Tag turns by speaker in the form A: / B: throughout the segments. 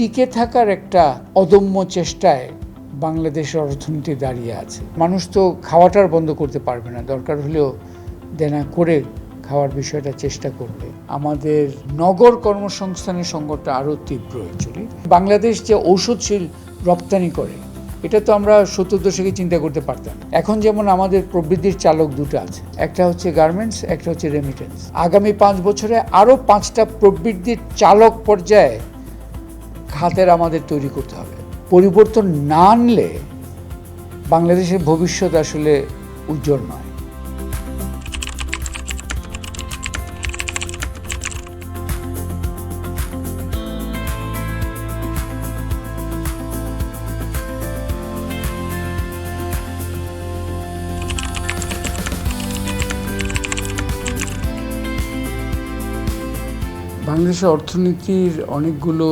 A: টিকে থাকার একটা অদম্য চেষ্টায় বাংলাদেশের অর্থনীতি দাঁড়িয়ে আছে। মানুষ তো খাওয়াটার বন্ধ করতে পারবে না। দরকার হলেও দেনা করে খাওয়ার বিষয়টা চেষ্টা করবে। আমাদের নগর কর্মসংস্থানের সংকটটা আরও তীব্র অ্যাকচুয়ালি বাংলাদেশ যে ঔষধশীল রপ্তানি করে, এটা তো আমরা সত্তর দশকে চিন্তা করতে পারতাম। এখন যেমন আমাদের প্রবৃদ্ধির চালক দুটো আছে। একটা হচ্ছে গার্মেন্টস, একটা হচ্ছে রেমিটেন্স আগামী পাঁচ বছরে আরও পাঁচটা প্রবৃদ্ধির চালক পর্যায়ে খাতের আমাদের তৈরি করতে হবে। পরিবর্তন না আনলে বাংলাদেশের ভবিষ্যৎ আসলে উজ্জ্বল নয়। বাংলাদেশের অর্থনীতির অনেকগুলো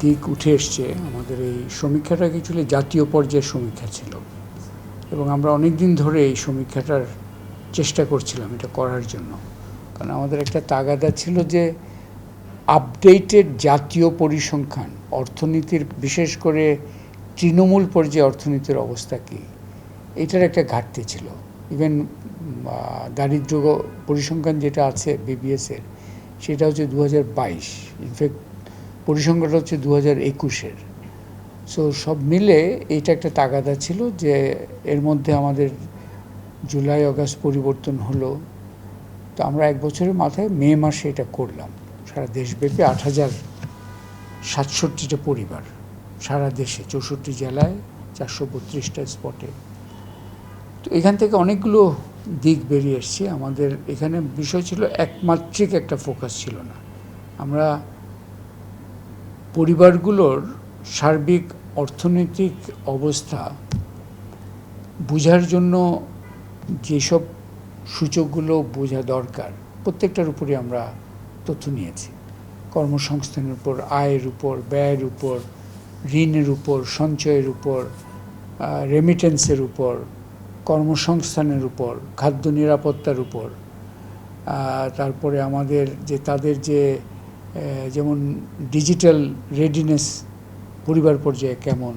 A: দিক উঠে এসছে। আমাদের এই সমীক্ষাটা অ্যাকচুয়ালি জাতীয় পর্যায়ের সমীক্ষা ছিল। এবং আমরা অনেক দিন ধরে এই সমীক্ষাটার চেষ্টা করছিলাম এটা করার জন্য। কারণ আমাদের একটা তাগাদা ছিল যে আপডেটেড জাতীয় পরিসংখ্যান, অর্থনীতির, বিশেষ করে তৃণমূল পর্যায়ে অর্থনীতির অবস্থা কী? এটার একটা ঘাটতি ছিল। ইভেন দারিদ্র পরিসংখ্যান যেটা আছে বিবিএসের সেটা হচ্ছে দু হাজার বাইশ ইনফ্যাক্ট পরিসংখ্যাটা হচ্ছে দু হাজার একুশের। সো সব মিলে এইটা একটা তাগাদা ছিল যে এর মধ্যে আমাদের জুলাই আগস্ট পরিবর্তন হলো। তো আমরা এক বছরের মাথায় মে মাসে এটা করলাম। সারা দেশব্যাপী আট হাজার সাতষট্টিটা পরিবার সারা দেশে, চৌষট্টি জেলায় চারশো বত্রিশটা স্পটে। তো এখান থেকে অনেকগুলো দিক বেরিয়ে এসছে। আমাদের এখানে বিষয় ছিল একমাত্রিক একটা ফোকাস ছিল না। আমরা পরিবারগুলোর সার্বিক অর্থনৈতিক অবস্থা বোঝার জন্য যেসব সূচকগুলো বোঝা দরকার, প্রত্যেকটার উপরে আমরা তথ্য নিয়েছি। কর্মসংস্থানের উপর, আয়ের উপর, ব্যয়ের উপর, ঋণের উপর, সঞ্চয়ের উপর রেমিটেন্সের উপর কর্মসংস্থানের উপর, খাদ্য নিরাপত্তার উপর তারপরে আমাদের যে তাদের যে যেমন ডিজিটাল রেডিনেস পরিবার পর্যায়ে কেমন,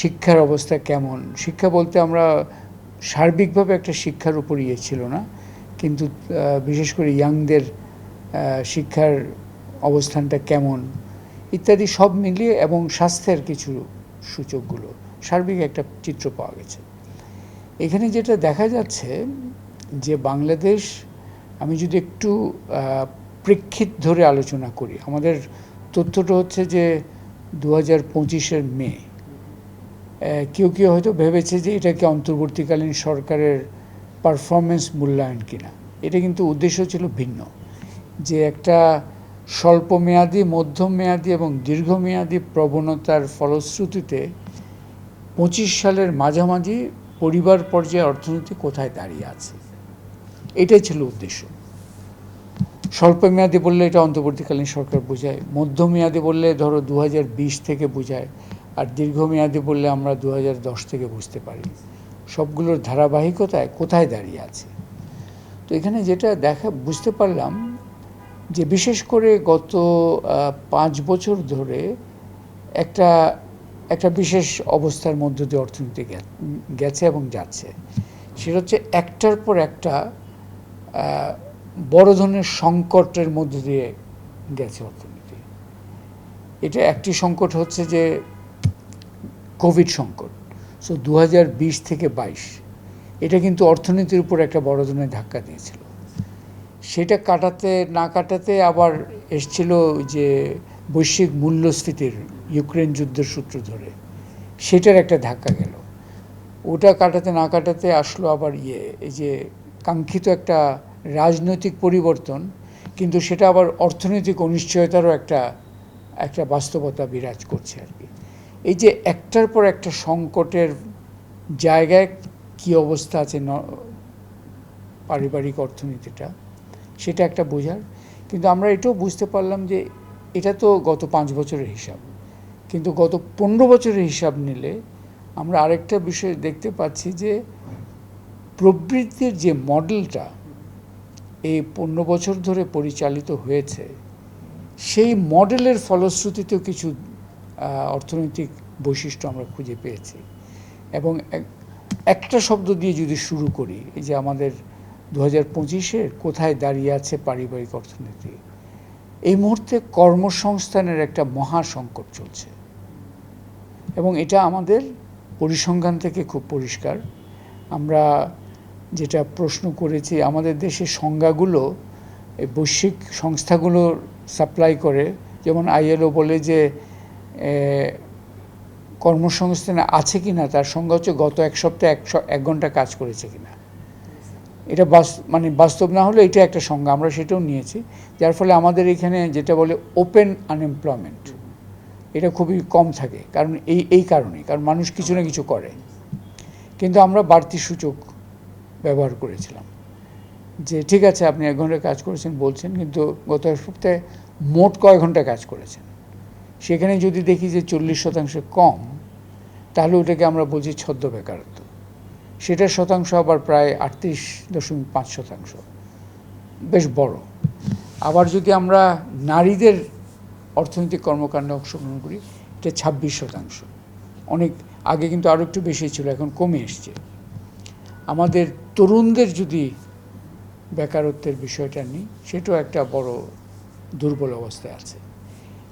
A: শিক্ষার অবস্থা কেমন, শিক্ষা বলতে আমরা সার্বিকভাবে একটা শিক্ষার উপর ইয়ে ছিল না, কিন্তু বিশেষ করে ইয়াংদের শিক্ষার অবস্থানটা কেমন, ইত্যাদি সব মিলিয়ে এবং স্বাস্থ্যের কিছু সূচকগুলো, সার্বিক একটা চিত্র পাওয়া গেছে। এখানে যেটা দেখা যাচ্ছে যে বাংলাদেশ, আমি যদি একটু প্রেক্ষিত ধরে আলোচনা করি, আমাদের তথ্যটা হচ্ছে যে দু হাজার পঁচিশের মে কেউ কেউ হয়তো ভেবেছে যে এটাকে অন্তর্বর্তীকালীন সরকারের পারফরমেন্স মূল্যায়ন কিনা। এটা কিন্তু উদ্দেশ্য ছিল ভিন্ন। যে একটা স্বল্পমেয়াদী, মধ্যমেয়াদী এবং দীর্ঘমেয়াদী প্রবণতার ফলশ্রুতিতে পঁচিশ সালের মাঝামাঝি পরিবার পর্যায়ে অর্থনীতি কোথায় দাঁড়িয়ে আছে? এটাই ছিল উদ্দেশ্য। স্বল্পমেয়াদী বললে এটা অন্তর্বর্তীকালীন সরকার বোঝায়, মধ্যমেয়াদী বললে ধরো দু হাজার বিশ থেকে বোঝায়, আর দীর্ঘমেয়াদী বললে আমরা দু হাজার দশ থেকে বুঝতে পারি। সবগুলোর ধারাবাহিকতায় কোথায় দাঁড়িয়ে আছে? তো এখানে যেটা দেখা, বুঝতে পারলাম যে বিশেষ করে গত পাঁচ বছর ধরে একটা একটা বিশেষ অবস্থার মধ্য দিয়ে অর্থনীতি গেছে এবং যাচ্ছে। সেটা হচ্ছে একটার পর একটা বড় ধরনের সংকটের মধ্য দিয়ে গেছে অর্থনীতি। এটা একটি সংকট হচ্ছে যে কোভিড সংকট। সো দু হাজার বিশ থেকে বাইশ, এটা কিন্তু অর্থনীতির উপর একটা বড় ধরনের ধাক্কা দিয়েছিল। সেটা কাটাতে না কাটাতে আবার এসছিল যে বৈশ্বিক মূল্যস্ফীতির ইউক্রেন যুদ্ধের সূত্র ধরে। সেটার একটা ধাক্কা গেল। ওটা কাটাতে না কাটাতে আসলো আবার ইয়ে এই যে কাঙ্ক্ষিত একটা রাজনৈতিক পরিবর্তন, কিন্তু সেটা আবার অর্থনৈতিক অনিশ্চয়তারও একটা একটা বাস্তবতা বিরাজ করছে আর কি। এই যে একটার পর একটা সংকটের জায়গায় কি অবস্থা আছে পারিবারিক অর্থনীতিটা, সেটা একটা বোঝার। কিন্তু আমরা এটাও বুঝতে পারলাম যে এটা তো গত পাঁচ বছরের হিসাব। কিন্তু গত পনেরো বছরের হিসাব নিলে আমরা আরেকটা বিষয় দেখতে পাচ্ছি যে প্রবৃত্তির যে মডেলটা এই পনেরো বছর ধরে পরিচালিত হয়েছে, সেই মডেলের ফলশ্রুতিতেও কিছু অর্থনৈতিক বৈশিষ্ট্য আমরা খুঁজে পেয়েছি। এবং এক- একটা শব্দ দিয়ে যদি শুরু করি, এই যে আমাদের দু হাজার পঁচিশের কোথায় দাঁড়িয়ে আছে পারিবারিক অর্থনীতি, এই মুহূর্তে কর্মসংস্থানের একটা মহা সংকট চলছে। এবং এটা আমাদের পরিসংখ্যান থেকে খুব পরিষ্কার। আমরা যেটা প্রশ্ন করেছি, আমাদের দেশের সংজ্ঞাগুলো বৈশ্বিক সংস্থাগুলো সাপ্লাই করে, যেমন আইএলও বলে যে কর্মসংস্থানে আছে কি না তার সংজ্ঞা হচ্ছে গত এক সপ্তাহে একশো এক ঘণ্টা কাজ করেছে কি না এটা বাস মানে বাস্তব না হলে এটা একটা সংজ্ঞা, আমরা সেটাও নিয়েছি। যার ফলে আমাদের এখানে যেটা বলে ওপেন আনএমপ্লয়মেন্ট এটা খুবই কম থাকে, কারণ এই এই কারণে, কারণ মানুষ কিছু না কিছু করে। কিন্তু আমরা বাড়তি সূচক ব্যবহার করেছিলাম। যে ঠিক আছে, আপনি এক ঘণ্টা কাজ করেছেন, বলছেন, কিন্তু গত সপ্তাহে মোট কয় ঘণ্টা কাজ করেছেন? সেখানে যদি দেখি যে চল্লিশ শতাংশ কম, তাহলে ওটাকে আমরা বলছি ছদ্ম বেকারত্ব। সেটার শতাংশ আবার প্রায় আটত্রিশ দশমিক পাঁচ শতাংশ। বেশ বড়। আবার যদি আমরা নারীদের অর্থনৈতিক কর্মকাণ্ডে অংশগ্রহণ করি, এটা ছাব্বিশ শতাংশ। অনেক আগে কিন্তু আরও একটু বেশি ছিল, এখন কমে এসছে। আমাদের তরুণদের যদি বেকারত্বের বিষয়টা নিই, সেটাও একটা বড় দুর্বল অবস্থায় আছে।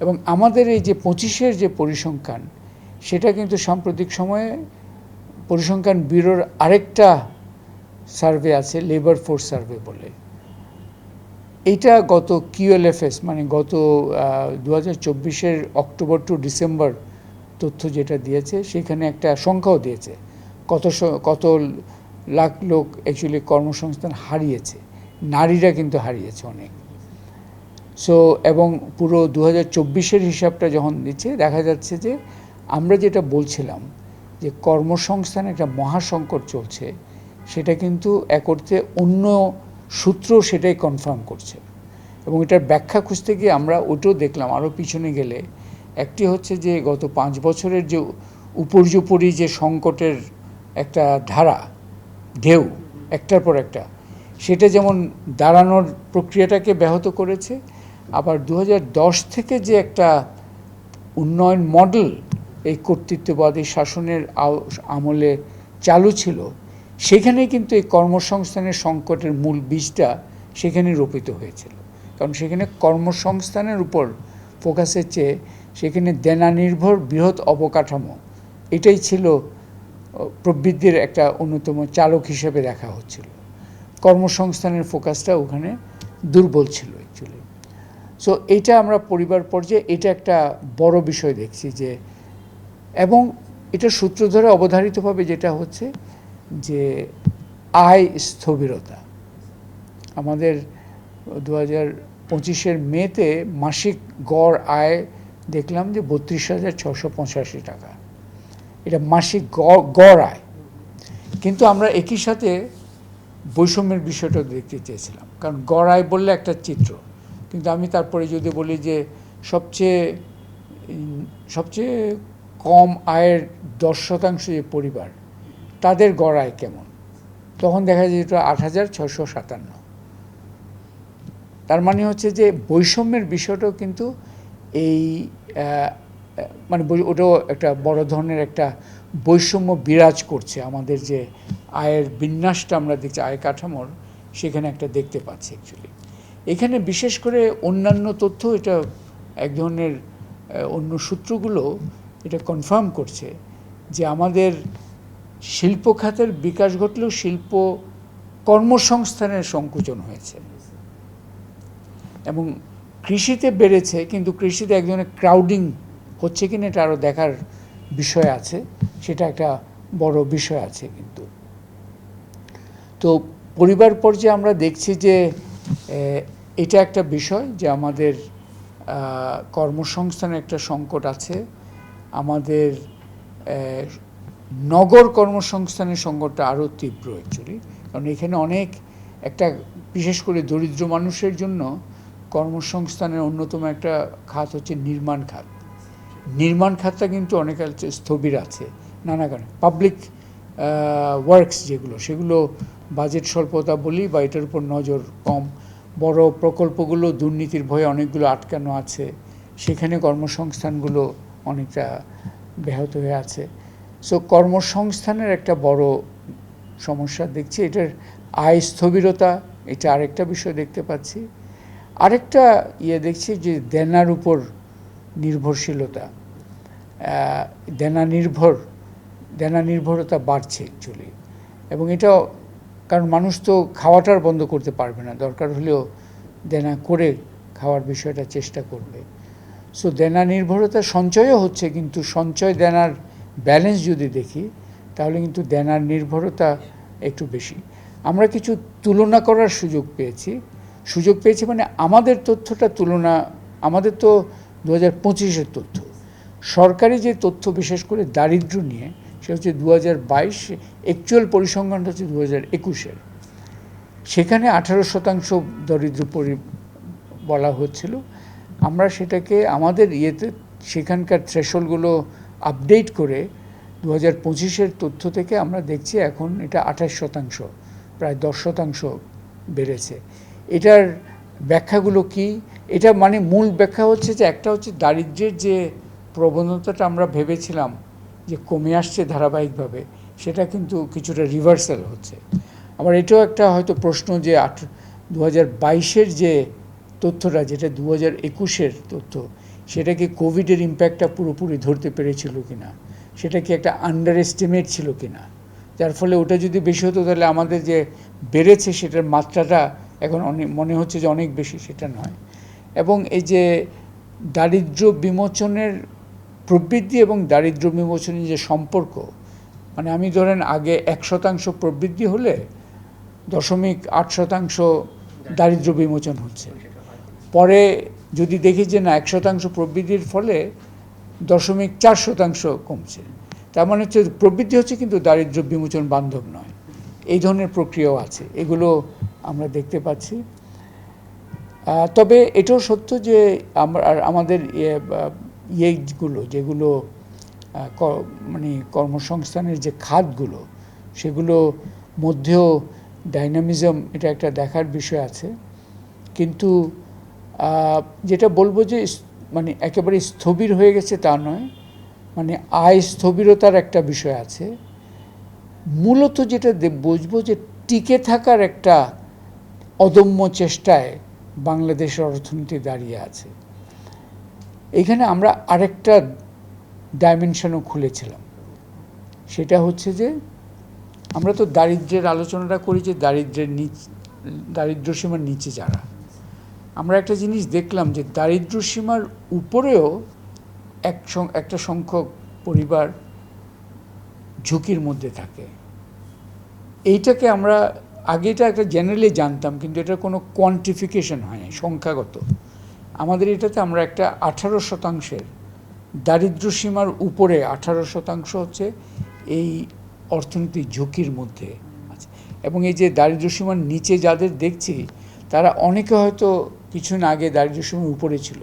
A: এবং আমাদের এই যে পঁচিশের যে পরিসংখ্যান, সেটা কিন্তু সাম্প্রতিক সময়ে পরিসংখ্যান ব্যুরোর আরেকটা সার্ভে আছে, লেবার ফোর্স সার্ভে বলে। এইটা গত কিউএলএফএস মানে গত দু হাজার অক্টোবর টু ডিসেম্বর তথ্য যেটা দিয়েছে, সেখানে একটা সংখ্যাও দিয়েছে। কত কত লাখ লোক অ্যাকচুয়ালি কর্মসংস্থান হারিয়েছে। নারীরা কিন্তু হারিয়েছে অনেক। সো এবং পুরো দু হাজার হিসাবটা যখন দিচ্ছে, দেখা যাচ্ছে যে আমরা যেটা বলছিলাম, যে কর্মসংস্থান একটা মহাসংকট চলছে, সেটা কিন্তু এক অন্য সূত্র সেটাই কনফার্ম করছে। এবং এটার ব্যাখ্যা খুঁজতে গিয়ে আমরা ওটাও দেখলাম আরও পিছনে গেলে। একটি হচ্ছে যে গত পাঁচ বছরের যে উপর্যুপরি যে সংকটের একটা ধারা, ঢেউ, একটার পর একটা, সেটা যেমন দাঁড়ানোর প্রক্রিয়াটাকে ব্যাহত করেছে, আবার দু হাজার দশ থেকে যে একটা উন্নয়ন মডেল এই কর্তৃত্ববাদী শাসনের আমলে চালু ছিল সেখানে কিন্তু এই কর্মসংস্থানের সংকটের মূল বীজটা সেখানে রোপিত হয়েছিল। কারণ সেখানে কর্মসংস্থানের উপর ফোকাসের চেয়ে সেখানে দেনা নির্ভর বৃহৎ অবকাঠামো, এটাই ছিল প্রবৃদ্ধির একটা অন্যতম চালক হিসেবে দেখা হচ্ছিল। কর্মসংস্থানের ফোকাসটা ওখানে দুর্বল ছিল অ্যাকচুয়ালি সো এটা আমরা পরিবার পর্যায়ে, এটা একটা বড় বিষয় দেখছি যে, এবং এটা সূত্র ধরে অবধারিতভাবে যেটা হচ্ছে যে আয় স্থবিরতা। আমাদের দু হাজার পঁচিশের মেতে মাসিক গড় আয় দেখলাম যে বত্রিশ হাজার ছশো পঁচাশি টাকা। এটা মাসিক গড় গড় আয়। কিন্তু আমরা একই সাথে বৈষম্যের বিষয়টা দেখতে চেয়েছিলাম। কারণ গড় আয় বললে একটা চিত্র। কিন্তু আমি তারপরে যদি বলি যে সবচেয়ে সবচেয়ে কম আয়ের দশ শতাংশ যে পরিবার তাদের গড় আয় কেমন? তখন দেখা যায় এটা আট হাজার ছশো সাতান্ন। তার মানে হচ্ছে যে বৈষম্যের বিষয়টাও কিন্তু এই মানে ওটাও একটা বড় ধরনের একটা বৈষম্য বিরাজ করছে আমাদের যে আয়ের বিন্যাসটা আমরা দেখছি, আয় কাঠামোর, সেখানে একটা দেখতে পাচ্ছি অ্যাকচুয়ালি এখানে বিশেষ করে অন্যান্য তথ্য এটা এক ধরনের অন্য সূত্রগুলো এটা কনফার্ম করছে যে আমাদের শিল্প খাতের বিকাশ ঘটলেও শিল্প কর্মসংস্থানের সংকুচন হয়েছে। এবং কৃষিতে বেড়েছে, কিন্তু কৃষিতে এক ধরনের ক্রাউডিং হচ্ছে কিনা এটা আরও দেখার বিষয় আছে, সেটা একটা বড় বিষয় আছে কিন্তু। তো পরিবার পর্যায়ে আমরা দেখছি যে এটা একটা বিষয় যে আমাদের কর্মসংস্থানের একটা সংকট আছে। আমাদের নগর কর্মসংস্থানের সংকটটা আরও তীব্র অ্যাকচুয়ালি কারণ এখানে অনেক একটা বিশেষ করে দরিদ্র মানুষের জন্য কর্মসংস্থানের অন্যতম একটা খাত হচ্ছে নির্মাণ খাত। নির্মাণ খাতটা কিন্তু অনেক স্থবির আছে, নানা কারণে। পাবলিক ওয়ার্কস যেগুলো, সেগুলো বাজেট স্বল্পতা বলি বা এটার উপর নজর কম। বড় প্রকল্পগুলো দুর্নীতির ভয়ে অনেকগুলো আটকানো আছে। সেখানে কর্মসংস্থানগুলো অনেকটা ব্যাহত হয়ে আছে। সো কর্মসংস্থানের একটা বড় সমস্যা দেখছি। এটার আয় স্থবিরতা এটা আরেকটা বিষয় দেখতে পাচ্ছি। আরেকটা ইয়ে দেখছি যে দেনার উপর নির্ভরশীলতা। দেনা নির্ভর, দেনা নির্ভরতা বাড়ছে অ্যাকচুয়ালি এবং এটা কারণ মানুষ তো খাওয়াটার বন্ধ করতে পারবে না। দরকার হলেও দেনা করে খাওয়ার বিষয়টা চেষ্টা করবে। সো দেনা নির্ভরতা সঞ্চয়ও হচ্ছে, কিন্তু সঞ্চয় দেনার ব্যালেন্স যদি দেখি, তাহলে কিন্তু দেনার নির্ভরতা একটু বেশি। আমরা কিছু তুলনা করার সুযোগ পেয়েছি। সুযোগ পেয়েছি মানে আমাদের তথ্যটা তুলনা, আমাদের তো দু হাজার পঁচিশের তথ্য। সরকারি যে তথ্য, বিশেষ করে দারিদ্র্য নিয়ে, সেটা হচ্ছে দু হাজার বাইশ অ্যাকচুয়াল পরিসংখ্যানটা হচ্ছে দু হাজার একুশের। সেখানে আঠারো শতাংশ দরিদ্র পরি, বলা হচ্ছিল। আমরা সেটাকে, আমাদের ইয়েতে, সেখানকার থ্রেশলগুলো আপডেট করে দু হাজার পঁচিশের তথ্য থেকে আমরা দেখছি এখন এটা আঠাশ শতাংশ, প্রায় দশ শতাংশ বেড়েছে। এটার ব্যাখ্যাগুলো কি? এটা মানে মূল ব্যাখ্যা হচ্ছে যে একটা হচ্ছে দারিদ্র্যের যে প্রবণতাটা আমরা ভেবেছিলাম যে কমে আসছে ধারাবাহিকভাবে, সেটা কিন্তু কিছুটা রিভার্সাল হচ্ছে। আবার এটাও একটা হয়তো প্রশ্ন যে আট দু হাজার বাইশের যে তথ্যটা, যেটা দু হাজার একুশের তথ্য সেটা কি কোভিডের ইম্প্যাক্টটা পুরোপুরি ধরতে পেরেছিল কি না সেটা কি একটা আন্ডার এস্টিমেট ছিল কি না যার ফলে ওটা যদি বেশি হতো তাহলে আমাদের যে বেড়েছে সেটার মাত্রাটা এখন অনেক, মনে হচ্ছে যে অনেক বেশি, সেটা নয়। এবং এই যে দারিদ্র্য বিমোচনের প্রবৃদ্ধি এবং দারিদ্র্য বিমোচনের যে সম্পর্ক মানে আমি ধরেন আগে এক শতাংশ প্রবৃদ্ধি হলে দশমিক আট শতাংশ দারিদ্র্য বিমোচন হচ্ছে। পরে যদি দেখি যে না এক শতাংশ প্রবৃদ্ধির ফলে দশমিক চার শতাংশ কমছে। তার মানে হচ্ছে প্রবৃদ্ধি হচ্ছে কিন্তু দারিদ্র্য বিমোচন বান্ধব নয়। এই ধরনের প্রক্রিয়াও আছে। এগুলো আমরা দেখতে পাচ্ছি। তবে এটাও সত্য যে আমরা আমাদের ইয়ে, ইয়েগুলো যেগুলো মানে কর্মসংস্থানের যে খাতগুলো সেগুলো মধ্যেও ডাইনামিজম এটা একটা দেখার বিষয় আছে। কিন্তু যেটা বলব যে মানে একেবারে স্থবির হয়ে গেছে তা নয়। মানে আয় স্থবিরতার একটা বিষয় আছে। মূলত যেটা বুঝব যে টিকে থাকার একটা অদম্য চেষ্টায় বাংলাদেশের অর্থনীতি দাঁড়িয়ে আছে। এখানে আমরা আরেকটা ডাইমেনশনও খুলেছিলাম। সেটা হচ্ছে যে আমরা তো দারিদ্র্যের আলোচনাটা করি যে দারিদ্র্যের নিচ দারিদ্র্য সীমার নিচে যারা আমরা একটা জিনিস দেখলাম যে দারিদ্র্য সীমার উপরেও এক একটা সংখ্যক পরিবার ঝুঁকির মধ্যে থাকে। এইটাকে আমরা, আগে এটা একটা জেনারেলি জানতাম, কিন্তু এটা কোনো কোয়ান্টিফিকেশন হয়নি, সংখ্যাগত। আমাদের এটাতে আমরা একটা আঠারো শতাংশের দারিদ্র্য সীমার উপরে আঠারো শতাংশ হচ্ছে এই অর্থনৈতিক ঝুঁকির মধ্যে আছে। এবং এই যে দারিদ্র্য সীমার নিচে যাদের দেখছি, তারা অনেকে হয়তো কিছুদিন আগে দারিদ্র্য সীমার উপরে ছিল,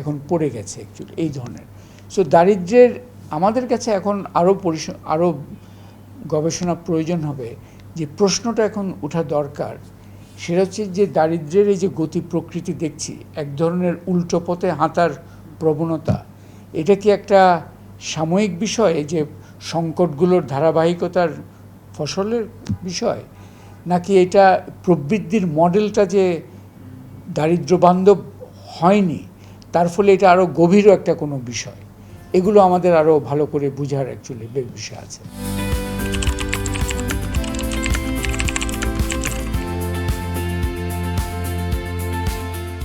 A: এখন পড়ে গেছে অ্যাকচুয়ালি এই ধরনের। সো দারিদ্র্যের আমাদের কাছে এখন আরও পরিস আরও গবেষণা প্রয়োজন হবে যে প্রশ্নটা এখন ওঠা দরকার। সেটা হচ্ছে যে দারিদ্র্যের এই যে গতি প্রকৃতি দেখছি, এক ধরনের উল্টো পথে হাঁটার প্রবণতা, এটা কি একটা সাময়িক বিষয় যে সংকটগুলোর ধারাবাহিকতার ফসলের বিষয়? নাকি এটা প্রবৃদ্ধির মডেলটা যে দারিদ্র্য বান্ধব হয়নি, তার ফলে এটা আরও গভীরও একটা কোনো বিষয়। এগুলো আমাদের আরও ভালো করে বোঝার অ্যাকচুয়ালি বিষয় আছে।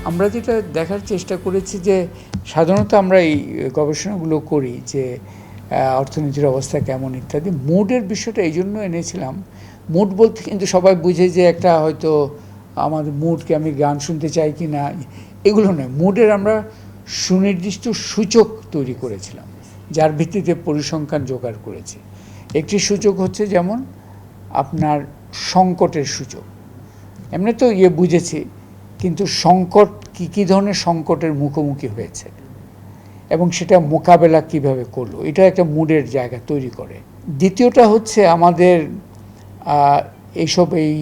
A: আমরা যেটা দেখার চেষ্টা করেছি যে, সাধারণত আমরা এই গবেষণাগুলো করি যে অর্থনীতির অবস্থা কেমন ইত্যাদি। মুডের বিষয়টা এই জন্য এনেছিলাম। মুড বলতে কিন্তু সবাই বুঝে যে একটা হয়তো আমাদের মুডকে আমি গান শুনতে চাই কি না, এগুলো নয়। মুডের আমরা সুনির্দিষ্ট সূচক তৈরি করেছিলাম, যার ভিত্তিতে পরিসংখ্যান জোগাড় করেছি। একটি সূচক হচ্ছে যেমন আপনার সংকটের সূচক। এমনি তো ইয়ে বুঝেছি, কিন্তু সংকট কী কী ধরনের সংকটের মুখোমুখি হয়েছে এবং সেটা মোকাবেলা কীভাবে করল, এটা একটা মুডের জায়গা তৈরি করে। দ্বিতীয়টা হচ্ছে আমাদের এইসব এই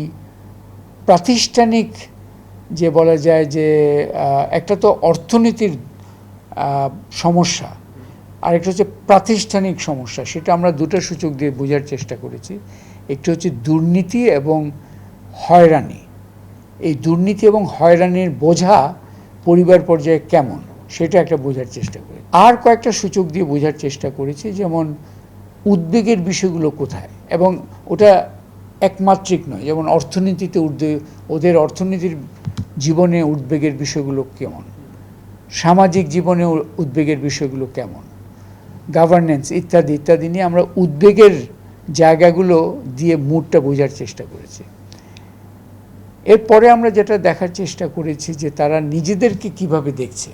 A: প্রাতিষ্ঠানিক যে বলা যায় যে একটা তো অর্থনীতির সমস্যা, আরেকটা হচ্ছে প্রাতিষ্ঠানিক সমস্যা, সেটা আমরা দুটো সূচক দিয়ে বোঝার চেষ্টা করেছি। একটি হচ্ছে দুর্নীতি এবং হয়রানি। এই দুর্নীতি এবং হয়রানির বোঝা পরিবার পর্যায়ে কেমন, সেটা একটা বোঝার চেষ্টা করি। আর কয়েকটা সূচক দিয়ে বোঝার চেষ্টা করেছি, যেমন উদ্বেগের বিষয়গুলো কোথায়, এবং ওটা একমাত্রিক নয়, যেমন অর্থনীতিতে উদ্বেগ ওদের অর্থনীতির জীবনে উদ্বেগের বিষয়গুলো কেমন? সামাজিক জীবনে উদ্বেগের বিষয়গুলো কেমন? গভর্নেন্স ইত্যাদি ইত্যাদি নিয়ে আমরা উদ্বেগের জায়গাগুলো দিয়ে মুডটা বোঝার চেষ্টা করেছি। এরপরে আমরা যেটা দেখার চেষ্টা করেছি যে তারা নিজেদেরকে কীভাবে দেখছে।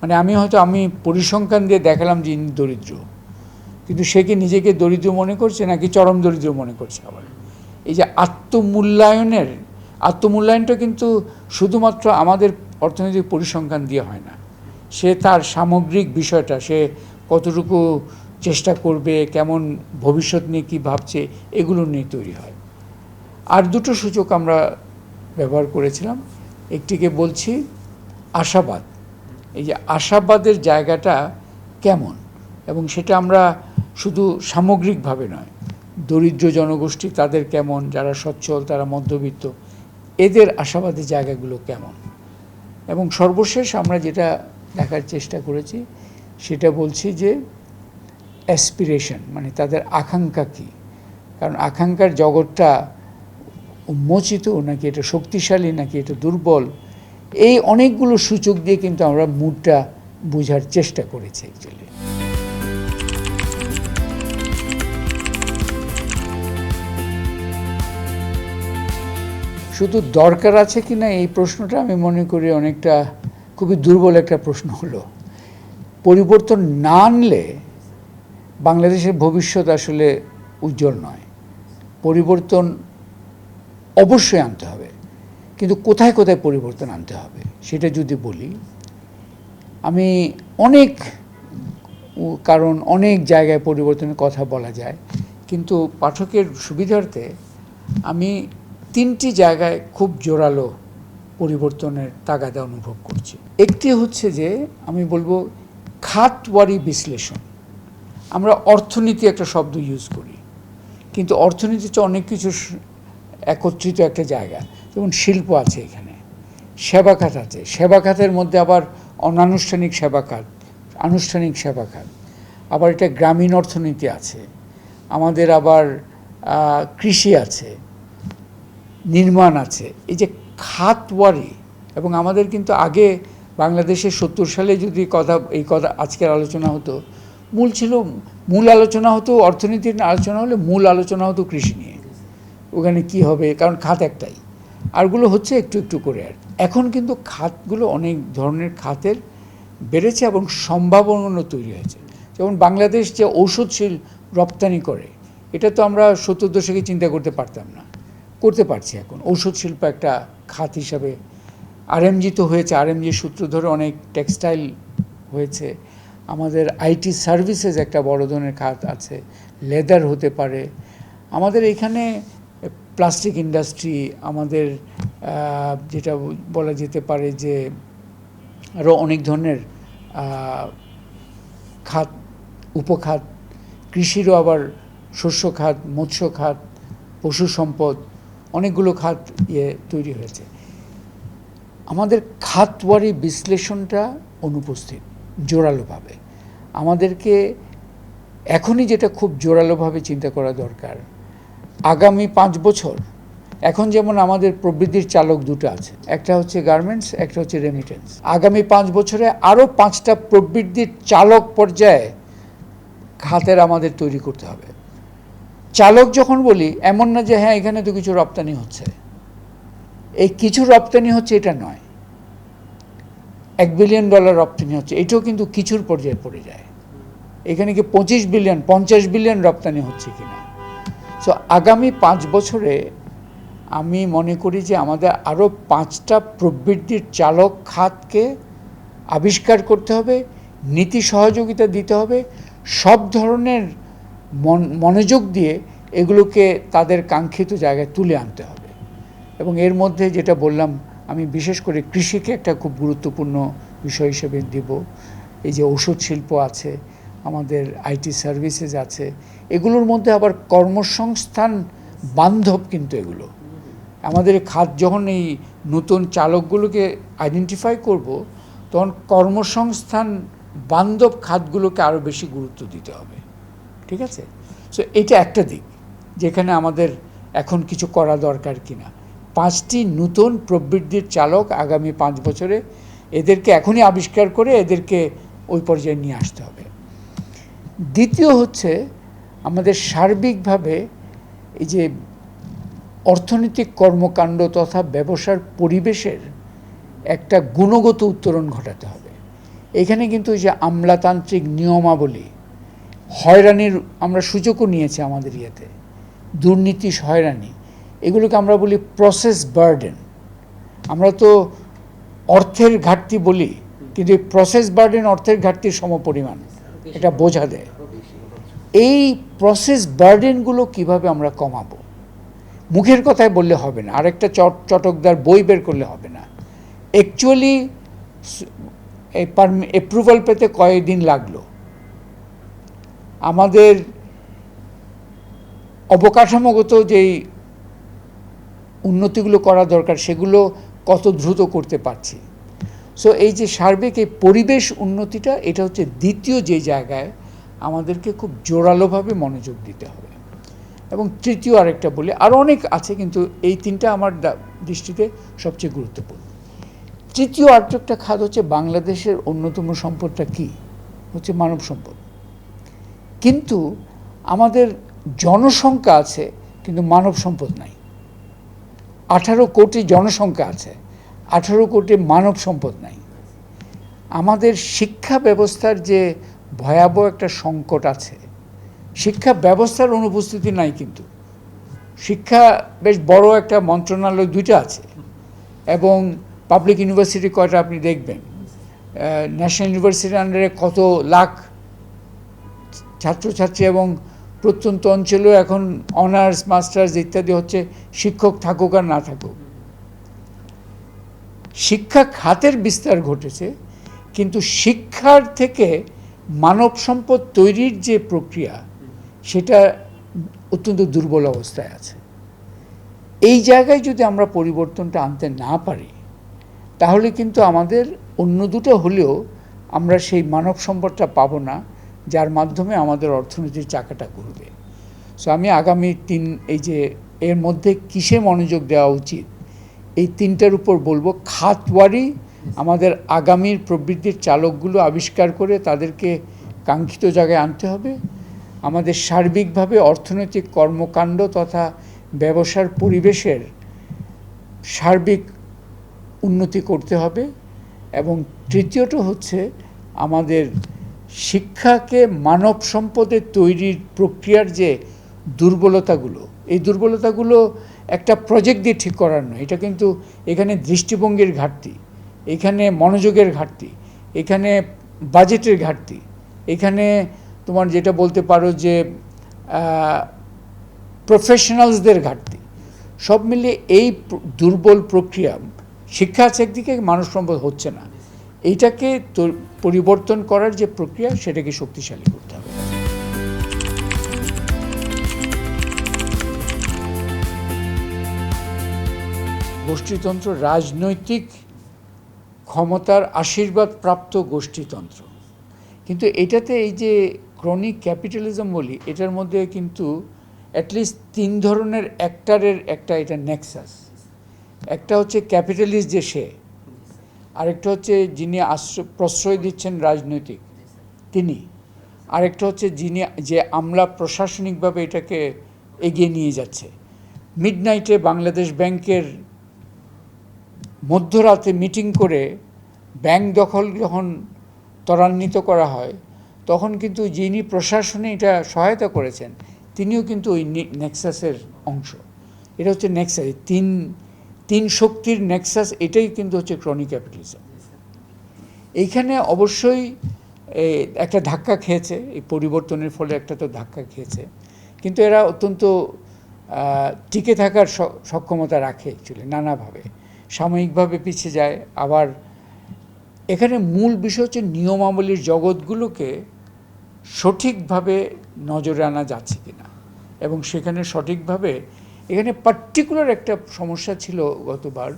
A: মানে আমি হয়তো, আমি পরিসংখ্যান দিয়ে দেখালাম যে ইনি দরিদ্র। কিন্তু সে কি নিজেকে দরিদ্র মনে করছে নাকি চরম দরিদ্র মনে করছে আবার? এই যে আত্মমূল্যায়নের, আত্মমূল্যায়নটা কিন্তু শুধুমাত্র আমাদের অর্থনৈতিক পরিসংখ্যান দিয়ে হয় না। সে তার সামগ্রিক বিষয়টা, সে কতটুকু চেষ্টা করবে, কেমন ভবিষ্যৎ নিয়ে কী ভাবছে, এগুলো নিয়ে তৈরি হয়। আর দুটো সূচক আমরা ব্যবহার করেছিলাম। একটিকে বলছি আশাবাদ। এই যে আশাবাদের জায়গাটা কেমন? এবং সেটা আমরা শুধু সামগ্রিকভাবে নয় দরিদ্র জনগোষ্ঠী তাদের কেমন, যারা সচ্ছল, তারা মধ্যবিত্ত, এদের আশাবাদী জায়গাগুলো কেমন? এবং সর্বশেষ আমরা যেটা দেখার চেষ্টা করেছি, সেটা বলছি যে অ্যাসপিরেশন মানে তাদের আকাঙ্ক্ষা কী? কারণ আকাঙ্ক্ষার জগৎটা উন্মোচিত নাকি এটা শক্তিশালী নাকি এটা দুর্বল, এই অনেকগুলো সূচক দিয়ে কিন্তু আমরা মুডটা বোঝার চেষ্টা করেছি অ্যাকচুয়ালি শুধু দরকার আছে কি না, এই প্রশ্নটা আমি মনে করি অনেকটা খুবই দুর্বল একটা প্রশ্ন হলো। পরিবর্তন না আনলে বাংলাদেশের ভবিষ্যৎ আসলে উজ্জ্বল নয়। পরিবর্তন অবশ্যই আনতে হবে, কিন্তু কোথায় কোথায় পরিবর্তন আনতে হবে সেটা যদি বলি, আমি অনেক কারণ অনেক জায়গায় পরিবর্তনের কথা বলা যায়, কিন্তু পাঠকের সুবিধার্থে আমি তিনটি জায়গায় খুব জোরালো পরিবর্তনের তাগাদা অনুভব করছি। একটি হচ্ছে যে, আমি বলব খাতওয়ারি বিশ্লেষণ। আমরা অর্থনীতি একটা শব্দ ইউজ করি। কিন্তু অর্থনীতিতে অনেক কিছু একত্রিত একটা জায়গা। যেমন শিল্প আছে এখানে সেবা খাত আছে। সেবা খাতের মধ্যে আবার অনানুষ্ঠানিক সেবা খাত আনুষ্ঠানিক সেবা খাত আবার এটা গ্রামীণ অর্থনীতি আছে। আমাদের আবার কৃষি আছে। নির্মাণ আছে। এই যে খাতওয়ারি এবং আমাদের কিন্তু আগে বাংলাদেশে সত্তর সালে যদি কথা, এই কথা, আজকের আলোচনা হতো, মূল ছিল, মূল আলোচনা হতো অর্থনীতির আলোচনা হলে মূল আলোচনা হতো কৃষি নিয়ে। ওখানে কি হবে? কারণ খাত একটাই। আরগুলো হচ্ছে একটু একটু করে আর এখন কিন্তু খাতগুলো অনেক ধরনের খাতের বেড়েছে এবং সম্ভাবনা তৈরি হয়েছে। যেমন বাংলাদেশ যে ঔষধশীল রপ্তানি করে, এটা তো আমরা সত্তর দশকে চিন্তা করতে পারতাম না। করতে পারছি এখন। ঔষধ শিল্প একটা খাত হিসাবে আরএমজি তো হয়েছে। আরএমজি সূত্র ধরে অনেক টেক্সটাইল হয়েছে। আমাদের আইটি সার্ভিসেস একটা বড় ধরনের খাত আছে। লেদার হতে পারে। আমাদের এখানে প্লাস্টিক ইন্ডাস্ট্রি, আমাদের যেটা বলা যেতে পারে যে আরও অনেক ধরনের খাত, উপখাত, কৃষিরও আবার শস্য খাত, মৎস্য খাত পশু সম্পদ অনেকগুলো খাত ইয়ে তৈরি হয়েছে। আমাদের খাতওয়ারি বিশ্লেষণটা অনুপস্থিত, জোরালোভাবে। আমাদেরকে এখনই যেটা খুব জোরালোভাবে চিন্তা করা দরকার, আগামী পাঁচ বছর, এখন যেমন আমাদের প্রবৃদ্ধির চালক দুটো আছে, একটা হচ্ছে গার্মেন্টস, একটা হচ্ছে রেমিটেন্স আগামী পাঁচ বছরে আরও পাঁচটা প্রবৃদ্ধির চালক পর্যায়ে খাতের আমাদের তৈরি করতে হবে। চালক যখন বলি, এমন না যে হ্যাঁ এখানে তো কিছু রপ্তানি হচ্ছে। এই কিছু রপ্তানি হচ্ছে, এটা নয়। এক বিলিয়ন ডলার রপ্তানি হচ্ছে, এটাও কিন্তু কিছুর পর্যায়ে পড়ে যায়। এখানে কি পঁচিশ বিলিয়ন পঞ্চাশ বিলিয়ন রপ্তানি হচ্ছে কিনা? সো আগামী পাঁচ বছরে আমি মনে করি যে আমাদের আরও পাঁচটা প্রবৃদ্ধির চালক খাতকে আবিষ্কার করতে হবে, নীতি সহযোগিতা দিতে হবে, সব ধরনের মন, মনোযোগ দিয়ে এগুলোকে তাদের কাঙ্ক্ষিত জায়গায় তুলে আনতে হবে। এবং এর মধ্যে যেটা বললাম, আমি বিশেষ করে কৃষিকে একটা খুব গুরুত্বপূর্ণ বিষয় হিসেবে দিব। এই যে ওষুধ শিল্প আছে, আমাদের আইটি সার্ভিসেস আছে, এগুলোর মধ্যে আবার কর্মসংস্থান বান্ধব কিন্তু এগুলো। আমাদের খাত যখন এই নতুন চালকগুলোকে আইডেন্টিফাই করব, তখন কর্মসংস্থান বান্ধব খাতগুলোকে আরও বেশি গুরুত্ব দিতে হবে। ঠিক আছে? সো এটা একটা দিক যেখানে আমাদের এখন কিছু করা দরকার কিনা। পাঁচটি নতুন প্রবৃদ্ধির চালক আগামী পাঁচ বছরে এদেরকে এখনই আবিষ্কার করে এদেরকে ওই পর্যায়ে নিয়ে আসতে হবে। দ্বিতীয় হচ্ছে আমাদের সার্বিকভাবে এই যে অর্থনৈতিক কর্মকাণ্ড তথা ব্যবসার পরিবেশের একটা গুণগত উত্তরণ ঘটাতে হবে। এখানে কিন্তু যে আমলাতান্ত্রিক নিয়মাবলী হয়রানির আমরা সুযোগও নিয়েছি আমাদের ইয়েতে। দুর্নীতি, হয়রানি, এগুলোকে আমরা বলি প্রসেস বার্ডেন আমরা তো অর্থের ঘাটতি বলি, কিন্তু এই প্রসেস বার্ডেন অর্থের ঘাটতির সমপরিমাণ, এটা বোঝা দেয় এই প্রসেস বার্ডেনগুলো কীভাবে আমরা কমাবো? মুখের কথায় বললে হবে না, আরেকটা চট, চটকদার বই বের করলে হবে না। অ্যাকচুয়ালি এই অ্যাপ্রুভাল পেতে কয়েকদিন লাগল। আমাদের অবকাঠামোগত যেই উন্নতিগুলো করা দরকার, সেগুলো কত দ্রুত করতে পারছি। সো এই যে সার্বিক এই পরিবেশ উন্নতিটা, এটা হচ্ছে দ্বিতীয় যে জায়গায় আমাদেরকে খুব জোরালোভাবে মনোযোগ দিতে হবে। এবং তৃতীয় আরেকটা বলি আরও অনেক আছে কিন্তু এই তিনটা আমার দৃষ্টিতে সবচেয়ে গুরুত্বপূর্ণ। তৃতীয় আরেকটা খাত হচ্ছে বাংলাদেশের অন্যতম সম্পদটা কি? হচ্ছে মানব সম্পদ। কিন্তু আমাদের জনসংখ্যা আছে, কিন্তু মানব সম্পদ নাই। আঠারো কোটি জনসংখ্যা আছে, আঠারো কোটি মানব সম্পদ নাই। আমাদের শিক্ষা ব্যবস্থার যে ভয়াবহ একটা সংকট আছে, শিক্ষা ব্যবস্থার অনুপস্থিতি নাই কিন্তু। শিক্ষা বেশ বড় একটা মন্ত্রণালয় দুইটা আছে, এবং পাবলিক ইউনিভার্সিটি কয়টা আপনি দেখবেন? ন্যাশনাল ইউনিভার্সিটির আন্ডারে কত লাখ ছাত্রছাত্রী এবং প্রত্যন্ত অঞ্চলেও এখন অনার্স, মাস্টার্স ইত্যাদি হচ্ছে শিক্ষক থাকুক আর না থাকুক। শিক্ষা খাতের বিস্তার ঘটেছে, কিন্তু শিক্ষার থেকে মানব সম্পদ তৈরির যে প্রক্রিয়া, সেটা অত্যন্ত দুর্বল অবস্থায় আছে। এই জায়গায় যদি আমরা পরিবর্তনটা আনতে না পারি, তাহলে কিন্তু আমাদের অন্য দুটো হলেও আমরা সেই মানব সম্পদটা পাবো না। যার মাধ্যমে আমাদের অর্থনীতির চাকাটা ঘুরবে। সো আমি আগামী তিন, এই যে এর মধ্যে কিসে মনোযোগ দেওয়া উচিত? এই তিনটার উপর বলব খাতওয়ারি আমাদের আগামীর প্রবৃদ্ধির চালকগুলো আবিষ্কার করে তাদেরকে কাঙ্ক্ষিত জায়গায় আনতে হবে। আমাদের সার্বিকভাবে অর্থনৈতিক কর্মকাণ্ড তথা ব্যবসার পরিবেশের সার্বিক উন্নতি করতে হবে। এবং তৃতীয়ত হচ্ছে আমাদের শিক্ষাকে মানব সম্পদের তৈরির প্রক্রিয়ার যে দুর্বলতাগুলো, এই দুর্বলতাগুলো একটা প্রজেক্ট দিয়ে ঠিক করার নয়। এটা কিন্তু এখানে দৃষ্টিভঙ্গির ঘাটতি, এখানে মনোযোগের ঘাটতি, এখানে বাজেটের ঘাটতি, এখানে তোমার যেটা বলতে পারো যে প্রফেশনালসদের ঘাটতি। সব মিলিয়ে এই দুর্বল প্রক্রিয়া, শিক্ষা আছে একদিকে, মানুষ সম্পদ হচ্ছে না। এইটাকে পরিবর্তন করার যে প্রক্রিয়া, সেটাকে শক্তিশালী করতে হবে। গোষ্ঠীতন্ত্র রাজনৈতিক ক্ষমতার আশীর্বাদ প্রাপ্ত গোষ্ঠীতন্ত্র। কিন্তু এটাতে এই যে ক্রনিক ক্যাপিটালিজম বলি, এটার মধ্যে কিন্তু অ্যাটলিস্ট তিন ধরনের অ্যাক্টারের একটা এটা নেক্সাস একটা হচ্ছে ক্যাপিটালিস্ট যে সে আরেকটা হচ্ছে যিনি আশ্রয়, প্রশ্রয় দিচ্ছেন রাজনৈতিক, তিনি। আরেকটা হচ্ছে যিনি, যে আমলা প্রশাসনিকভাবে এটাকে এগিয়ে নিয়ে যাচ্ছে। মিডনাইটে বাংলাদেশ ব্যাংকের মধ্যরাতে মিটিং করে ব্যাংক দখল যখন ত্বরান্বিত করা হয়, তখন কিন্তু যিনি প্রশাসনে এটা সহায়তা করেছেন, তিনিও কিন্তু ওই নেক্সাসের অংশ। এটা হচ্ছে নেক্সাস তিন তিন শক্তির নেক্সাস এটাই কিন্তু হচ্ছে ক্রনিক ক্যাপিটালিজম এইখানে অবশ্যই একটা ধাক্কা খেয়েছে, এই পরিবর্তনের ফলে একটা তো ধাক্কা খেয়েছে। কিন্তু এরা অত্যন্ত টিকে থাকার সক্ষমতা রাখে অ্যাকচুয়ালি নানাভাবে। সাময়িকভাবে পিছিয়ে যায়, আবার এখানে মূল বিষয় হচ্ছে নিয়মাবলীর জগৎগুলোকে সঠিকভাবে নজরে আনা যাচ্ছে কিনা। এবং সেখানে সঠিকভাবে এখানে পার্টিকুলার একটা সমস্যা ছিল গতবার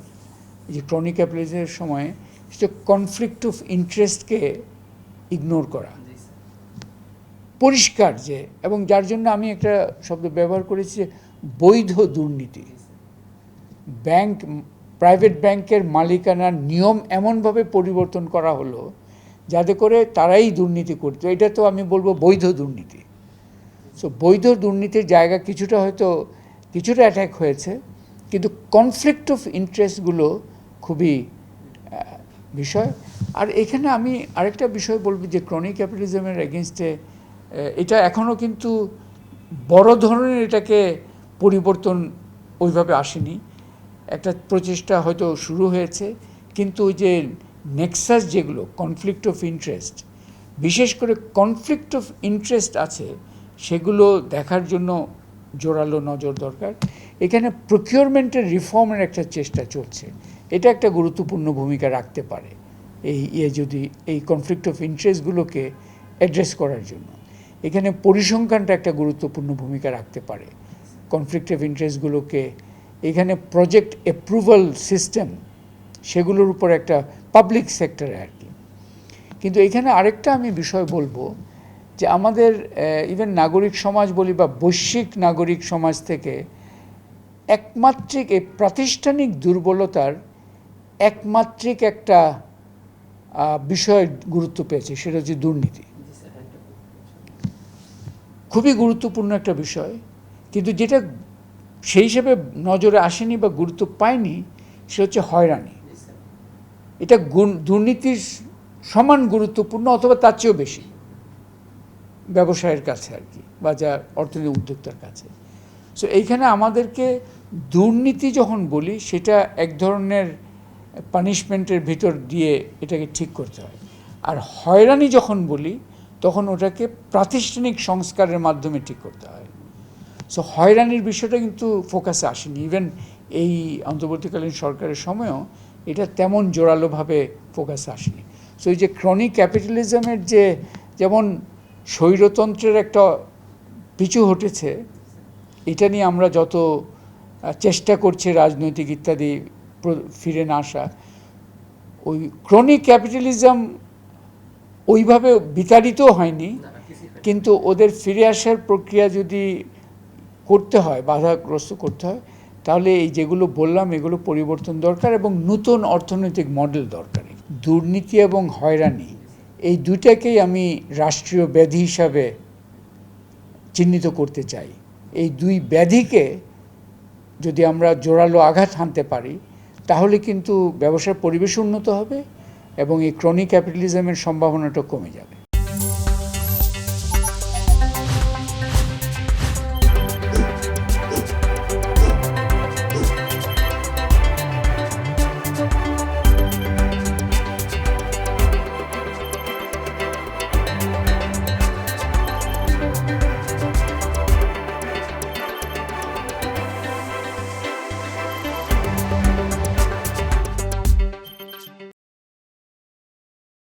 A: যে ক্রনিক অ্যাপ্লাইজের সময় সেটা কনফ্লিক্ট অফ ইন্টারেস্টকে ইগনোর করা। পরিষ্কার যে এবং যার জন্য আমি একটা শব্দ ব্যবহার করেছি বৈধ দুর্নীতি। ব্যাংক প্রাইভেট ব্যাংকের মালিকানার নিয়ম এমনভাবে পরিবর্তন করা হলো যাতে করে তারাই দুর্নীতি করতো। এটা তো আমি বলব বৈধ দুর্নীতি। সো বৈধ দুর্নীতির জায়গা কিছুটা হয়তো কিছুটা অ্যাট্যাক হয়েছে, কিন্তু কনফ্লিক্ট অফ ইন্টারেস্টগুলো খুবই বিষয়। আর এখানে আমি আরেকটা বিষয় বলব যে ক্রনিক ক্যাপিটালিজমের এগেনস্টে এটা এখনও কিন্তু বড় ধরনের এটাকে পরিবর্তন ওইভাবে আসেনি। একটা প্রচেষ্টা হয়তো শুরু হয়েছে, কিন্তু ওই যে নেক্সাস যেগুলো কনফ্লিক্ট অফ ইন্টারেস্ট বিশেষ করে কনফ্লিক্ট অফ ইন্টারেস্ট আছে, সেগুলো দেখার জন্য জোরালো নজর দরকার। এখানে প্রকিউরমেন্টের রিফর্মের একটা চেষ্টা চলছে। এটা একটা গুরুত্বপূর্ণ ভূমিকা রাখতে পারে এই ইয়ে যদি, এই কনফ্লিক্ট অফ ইন্টারেস্টগুলোকে অ্যাড্রেস করার জন্য। এখানে পরিসংখ্যানটা একটা গুরুত্বপূর্ণ ভূমিকা রাখতে পারে। কনফ্লিক্ট অফ ইন্টারেস্টগুলোকে এখানে প্রজেক্ট অ্যাপ্রুভাল সিস্টেম সেগুলোর উপর একটা পাবলিক সেক্টরে আর কি। কিন্তু এখানে আরেকটা আমি বিষয় বলব যে আমাদের ইভেন নাগরিক সমাজ বলি বা বৈশ্বিক নাগরিক সমাজ থেকে একমাত্রিক এই প্রাতিষ্ঠানিক দুর্বলতার একমাত্রিক একটা বিষয় গুরুত্ব পেয়েছে, সেটা হচ্ছে দুর্নীতি। খুবই গুরুত্বপূর্ণ একটা বিষয়, কিন্তু যেটা সেই হিসেবে নজরে আসেনি বা গুরুত্ব পায়নি, সে হচ্ছে হয়রানি। এটা দুর্নীতির সমান গুরুত্বপূর্ণ অথবা তার চেয়েও বেশি। ব্যবসায়ের কাছে আর কি, বা যা অর্থনৈতিক উদ্যোক্তার কাছে। সো এইখানে আমাদেরকে দুর্নীতি যখন বলি, সেটা এক ধরনের পানিশমেন্টের ভিতর দিয়ে এটাকে ঠিক করতে হয়। আর হয়রানি যখন বলি, তখন ওটাকে প্রাতিষ্ঠানিক সংস্কারের মাধ্যমে ঠিক করতে হয়। সো হয়রানির বিষয়টা কিন্তু ফোকাসে আসেনি। ইভেন এই অন্তর্বর্তীকালীন সরকারের সময়ও এটা তেমন জোরালোভাবে ফোকাসে আসেনি। সো এই যে ক্রনিক ক্যাপিটালিজমের যে যেমন স্বৈরতন্ত্রের একটা পিছু হটেছে। এটা নিয়ে আমরা যত চেষ্টা করছি রাজনৈতিক ইত্যাদি ফিরে না আসা, ওই ক্রনিক ক্যাপিটালিজম ওইভাবে বিতাড়িত হয়নি। কিন্তু ওদের ফিরে আসার প্রক্রিয়া যদি করতে হয়, বাধাগ্রস্ত করতে হয়, তাহলে এই যেগুলো বললাম, এগুলো পরিবর্তন দরকার এবং নতুন অর্থনৈতিক মডেল দরকার দুর্নীতি এবং হয়রানি এই দুইটাকেই আমি রাষ্ট্রীয় ব্যাধি হিসাবে চিহ্নিত করতে চাই। এই দুই ব্যাধিকে যদি আমরা জোরালো আঘাত হানতে পারি, তাহলে কিন্তু ব্যবসার পরিবেশ উন্নত হবে এবং এই ক্রনিক ক্যাপিটালিজমের সম্ভাবনাটা কমে যাবে।